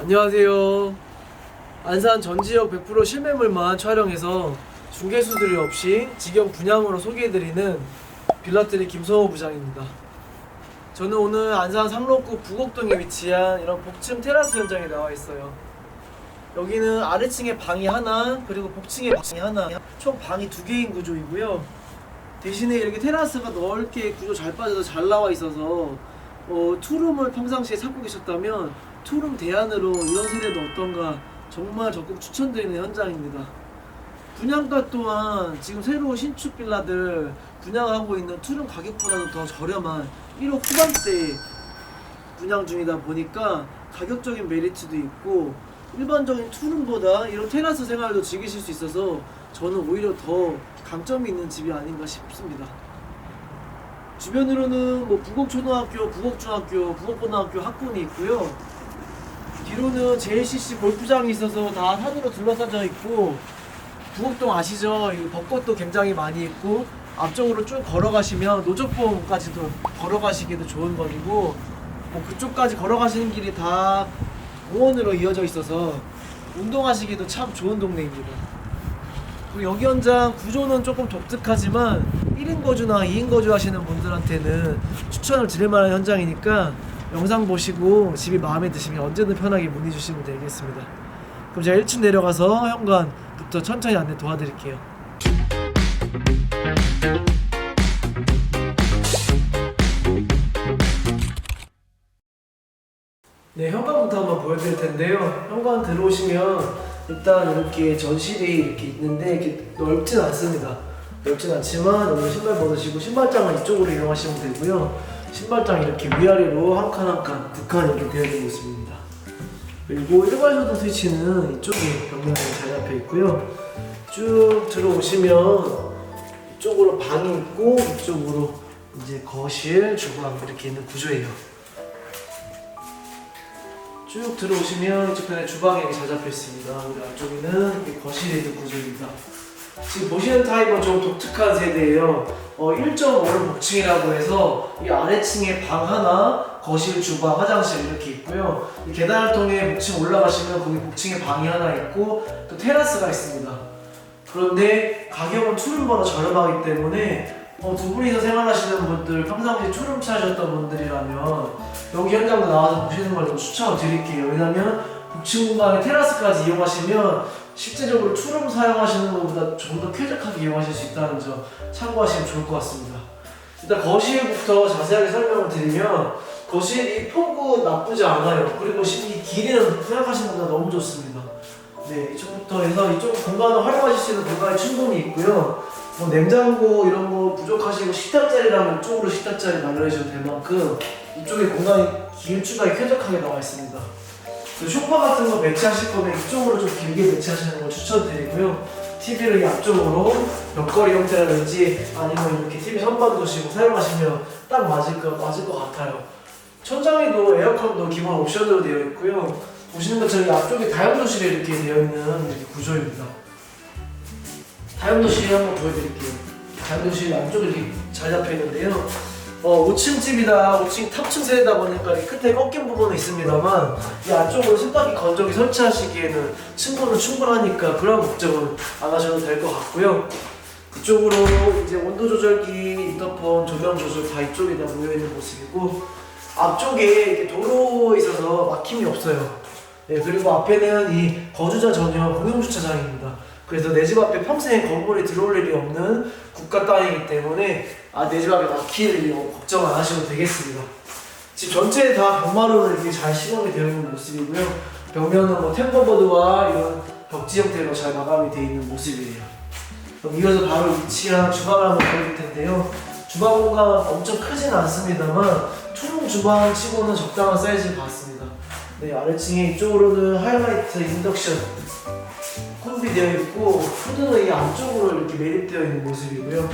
안녕하세요. 안산 전 지역 100% 실매물만 촬영해서 중개수들이 없이 직영 분양으로 소개해드리는 빌라트리 김성호 부장입니다. 저는 오늘 안산 상록구 부곡동에 위치한 이런 복층 테라스 현장에 나와 있어요. 여기는 아래층에 방이 하나 그리고 복층에 방이 하나 총 방이 두 개인 구조이고요. 대신에 이렇게 테라스가 넓게 구조 잘 빠져서 잘 나와 있어서 어, 투룸을 평상시에 찾고 계셨다면 투룸 대안으로 이런 세대도 어떤가 정말 적극 추천드리는 현장입니다. 분양가 또한 지금 새로 신축 빌라들 분양하고 있는 투룸 가격보다도 더 저렴한 1억 후반대 분양 중이다 보니까 가격적인 메리트도 있고 일반적인 투룸보다 이런 테라스 생활도 즐기실 수 있어서 저는 오히려 더 강점이 있는 집이 아닌가 싶습니다. 주변으로는 뭐 부곡초등학교, 부곡중학교, 부곡고등학교 학군이 있고요. 뒤로는 JCC 골프장이 있어서 다 산으로 둘러싸져 있고 부곡동 아시죠? 이 벚꽃도 굉장히 많이 있고 앞쪽으로 쭉 걸어가시면 노적봉까지도 걸어가시기도 좋은 거리고 뭐 그쪽까지 걸어가시는 길이 다 공원으로 이어져 있어서 운동하시기도 참 좋은 동네입니다. 그리고 여기 현장 구조는 조금 독특하지만 1인 거주나 2인 거주 하시는 분들한테는 추천을 드릴 만한 현장이니까 영상 보시고 집이 마음에 드시면 언제든 편하게 문의 주시면 되겠습니다. 그럼 제가 1층 내려가서 현관부터 천천히 안내 도와드릴게요. 네, 현관부터 한번 보여드릴 텐데요. 현관 들어오시면 일단 이렇게 전실이 이렇게 있는데 이렇게 넓진 않습니다. 넓진 않지만 여기 신발 벗으시고 신발장은 이쪽으로 이용하시면 되고요. 신발장 이렇게 위아래로 한 칸 한 칸 두 칸 이렇게 되어 있는 모습입니다. 그리고 일괄소등 스위치는 이쪽에 벽면에 잘 잡혀 있고요. 쭉 들어오시면 이쪽으로 방이 있고 이쪽으로 이제 거실, 주방 이렇게 있는 구조예요. 쭉 들어오시면 이쪽편에 주방이 잘 잡혀 있습니다. 그리고 안쪽에는 이렇게 거실이 있는 구조입니다. 지금 보시는 타입은 좀 독특한 세대예요. 어, 1.5를 복층이라고 해서 이 아래층에 방 하나, 거실, 주방, 화장실 이렇게 있고요. 이 계단을 통해 복층 올라가시면 거기 복층에 방이 하나 있고 또 테라스가 있습니다. 그런데 가격은 투룸보다 저렴하기 때문에 어, 두 분이서 생활하시는 분들 평상시에 투룸 차셨던 분들이라면 여기 현장도 나와서 보시는 걸 좀 추천을 드릴게요. 왜냐면 복층 공간에 테라스까지 이용하시면 실제적으로 투룸 사용하시는 것보다 좀 더 쾌적하게 이용하실 수 있다는 점 참고하시면 좋을 것 같습니다. 일단 거실부터 자세하게 설명을 드리면 거실이 폭은 나쁘지 않아요. 그리고 이 길이는 생각하시는 것보다 너무 좋습니다. 네, 이쪽부터 해서 이쪽 공간을 활용하실 수 있는 공간이 충분히 있고요. 뭐 냉장고 이런 거 부족하시고 식탁 자리라면 이쪽으로 식탁 자리 마련해 주셔도 될 만큼 이쪽에 공간이 길쭉하게 쾌적하게 나와 있습니다. 소파 같은 거 배치하실 거면 이쪽으로 좀 길게 배치하시는 걸 추천드리고요. TV를 이 앞쪽으로 벽걸이 형태라든지 아니면 이렇게 TV 선반 두시고 사용하시면 딱 맞을 것, 맞을 것 같아요. 천장에도 에어컨도 기본 옵션으로 되어 있고요. 보시는 것처럼 이 앞쪽에 다용도실이 이렇게 되어 있는 이렇게 구조입니다. 다용도실 한번 보여드릴게요. 다용도실 안쪽에 이렇게 잘 잡혀 있는데요. 어, 5층 집이다, 5층 탑층 세대다 보니까 이 끝에 꺾인 부분은 있습니다만 이 안쪽으로 세탁기 건조기 설치하시기에는 층고는 충분하니까 그런 걱정은 안 하셔도 될 것 같고요. 이쪽으로 이제 온도 조절기, 인터폰, 조명 조절 다 이쪽에 다 모여 있는 모습이고 앞쪽에 도로에 있어서 막힘이 없어요. 네, 그리고 앞에는 이 거주자 전용 공용 주차장입니다. 그래서 내 집 앞에 평생 건물이 들어올 일이 없는 국가 땅이기 때문에 아, 내 집 앞에 막힐 일 걱정 안 하셔도 되겠습니다. 집 전체에 다 벽마루를 이렇게 잘 시공이 되어 있는 모습이고요. 벽면은 뭐 템버보드와 이런 벽지 형태로 잘 마감이 되어 있는 모습이에요. 그럼 이어서 바로 위치한 주방을 한번 보여드릴 텐데요. 주방 공간 엄청 크진 않습니다만 투룸 주방 치고는 적당한 사이즈인 것 같습니다. 네, 아래층에 이쪽으로는 하이라이트 인덕션 콤비 되어 있고 후드는 이 안쪽으로 이렇게 매립되어 있는 모습이고요.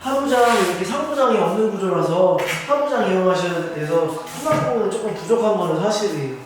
하부장 이렇게 상부장이 없는 구조라서 하부장 이용하셔야 돼서 수납공은 조금 부족한 거는 사실이에요.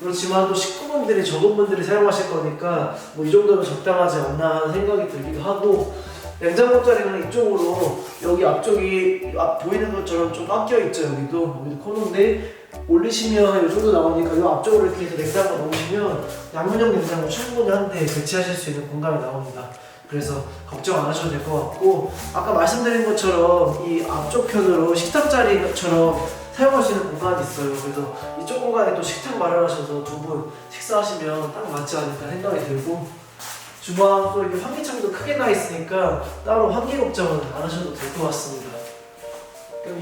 그렇지만 또 식구분들이 적은 분들이 사용하실 거니까 뭐 이 정도면 적당하지 않나 하는 생각이 들기도 하고 냉장고 자리는 이쪽으로 여기 앞쪽이 앞 보이는 것처럼 좀 깎여 있죠 여기도 여기 코너인데 올리시면 이 정도 나오니까 이 앞쪽으로 이렇게 해서 냉장고 넣으시면 양문형 냉장고 충분히 한 대 배치하실 수 있는 공간이 나옵니다. 그래서 걱정 안 하셔도 될 것 같고 아까 말씀드린 것처럼 이 앞쪽 편으로 식탁 자리처럼 사용할 수 있는 공간이 있어요. 그래서 이쪽 공간에 또 식탁 마련하셔서 두 분 식사하시면 딱 맞지 않을까 생각이 들고 주방 또 이렇게 환기창도 크게 나 있으니까 따로 환기 걱정은 안 하셔도 될 것 같습니다.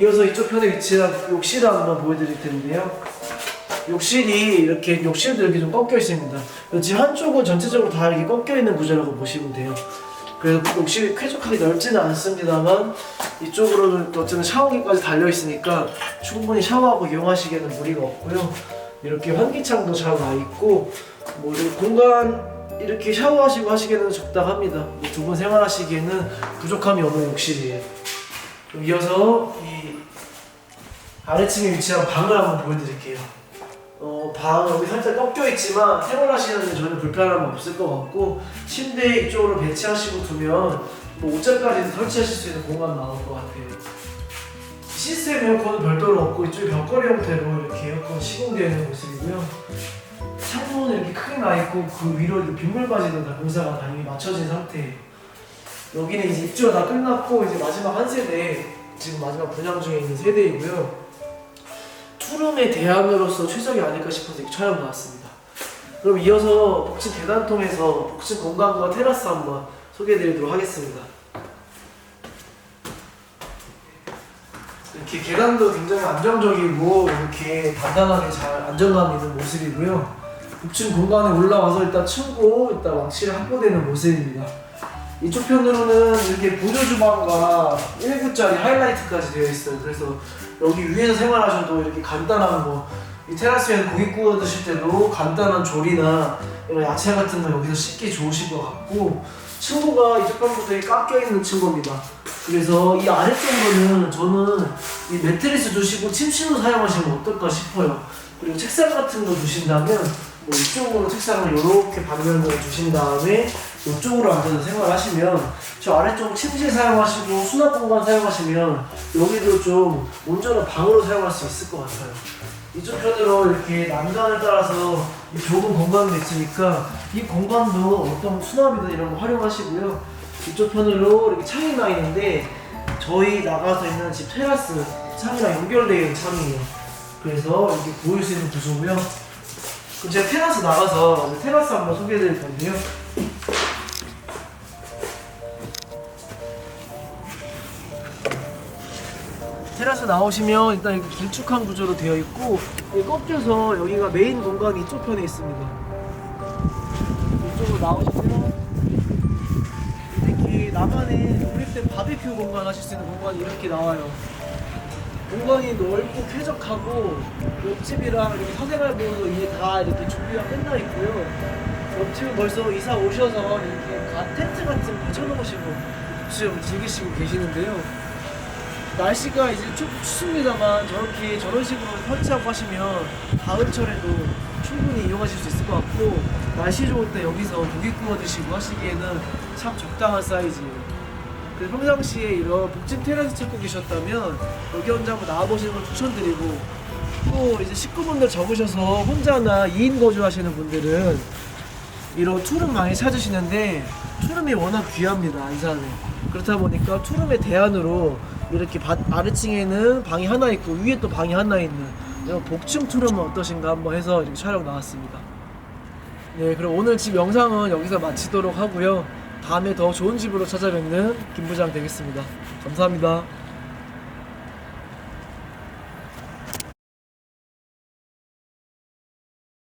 이어서 이쪽 편에 위치한 욕실을 한번 보여드릴 텐데요. 욕실이 이렇게 욕실도 이렇게 좀 꺾여 있습니다. 집 한쪽은 전체적으로 다 이렇게 꺾여 있는 구조라고 보시면 돼요. 그래서 욕실이 쾌적하게 넓지는 않습니다만 이쪽으로는 어쨌든 샤워기까지 달려 있으니까 충분히 샤워하고 이용하시기에는 무리가 없고요. 이렇게 환기창도 잘나 있고 뭐 이렇게 공간 이렇게 샤워하시고 하시기에는 적당합니다. 뭐 두분 생활하시기에는 부족함이 없는 욕실이에요. 그럼 이어서 이 아래층에 위치한 방을 한번 보여드릴게요. 어, 방 여기 살짝 꺾여 있지만 생활하시는데 전혀 불편함은 없을 것 같고 침대 이쪽으로 배치하시고 두면 뭐 옷장까지 설치하실 수 있는 공간 나올 것 같아요. 시스템 에어컨은 별도로 없고 이쪽에 벽걸이 형태로 이렇게 에어컨 시공되어 있는 모습이고요. 창문은 이렇게 크게 나 있고 그 위로 빗물까지도 다 공사가 당연히 맞춰진 상태예요. 여기는 이제 입주가 다 끝났고 이제 마지막 한 세대 지금 마지막 분양 중에 있는 세대이고요. 투룸의 대안으로서 최적이 아닐까 싶어서 이렇게 촬영 나왔습니다. 그럼 이어서 복층 계단 통해서 복층 공간과 테라스 한번 소개해드리도록 하겠습니다. 이렇게 계단도 굉장히 안정적이고 이렇게 단단하게 잘 안정감 있는 모습이고요. 복층 공간에 올라와서 일단 층고 일단 왕실을 확보되는 모습입니다. 이쪽 편으로는 이렇게 보조 주방과 1구짜리 하이라이트까지 되어 있어요. 그래서 여기 위에서 생활하셔도 이렇게 간단한 뭐, 이 테라스에서 고기 구워 드실 때도 간단한 조리나 이런 야채 같은 거 여기서 씻기 좋으실 것 같고, 층고가 이쪽 되게 깎여 있는 층고입니다. 그래서 이 아래쪽으로는 저는 이 매트리스 두시고 침실로 사용하시면 어떨까 싶어요. 그리고 책상 같은 거 두신다면 뭐 이쪽으로 책상을 이렇게 반면으로 두신 다음에 이쪽으로 앉아서 생활하시면 저 아래쪽 침실 사용하시고 수납 공간 사용하시면 여기도 좀 온전한 방으로 사용할 수 있을 것 같아요. 이쪽 편으로 이렇게 난간을 따라서 이 좁은 공간도 있으니까 이 공간도 어떤 수납이든 이런 거 활용하시고요. 이쪽 편으로 이렇게 창이 나 있는데 저희 나가서 있는 집 테라스 창이랑 연결되어 있는 창이에요. 그래서 이렇게 보일 수 있는 구조고요. 그럼 제가 테라스 나가서 테라스 한번 소개해드릴 건데요. 테라스 나오시면 일단 이렇게 길쭉한 구조로 되어 있고 이게 꺾여서 여기가 메인 공간이 이쪽 편에 있습니다. 이쪽으로 나오시면 이렇게 나만의 독립된 바비큐 공간 하실 수 있는 공간이 이렇게 나와요. 공간이 넓고 쾌적하고 옆집이랑 이렇게 사생활 보호도 이게 다 이렇게 준비가 끝나 있고요. 옆집은 벌써 이사 오셔서 이렇게 가 텐트 같은 거 쳐놓으시고 지금 즐기시고 계시는데요. 날씨가 이제 좀 춥습니다만 저렇게 저런 식으로 설치하고 하시면 가을철에도 충분히 이용하실 수 있을 것 같고 날씨 좋을 때 여기서 고기 구워 드시고 하시기에는 참 적당한 사이즈예요. 그래서 평상시에 이런 복층 테라스 찾고 계셨다면 여기 혼자 한번 나와보시는 걸 추천드리고 또 이제 식구분들 적으셔서 혼자나 2인 거주하시는 분들은 이런 투룸 많이 찾으시는데 투룸이 워낙 귀합니다 안산에 그렇다 보니까 투룸의 대안으로 이렇게 바- 아래층에는 방이 하나 있고 위에 또 방이 하나 있는 복층 투룸은 어떠신가 한번 해서 이렇게 촬영 나왔습니다. 네 그럼 오늘 집 영상은 여기서 마치도록 하고요. 다음에 더 좋은 집으로 찾아뵙는 김 부장 되겠습니다. 감사합니다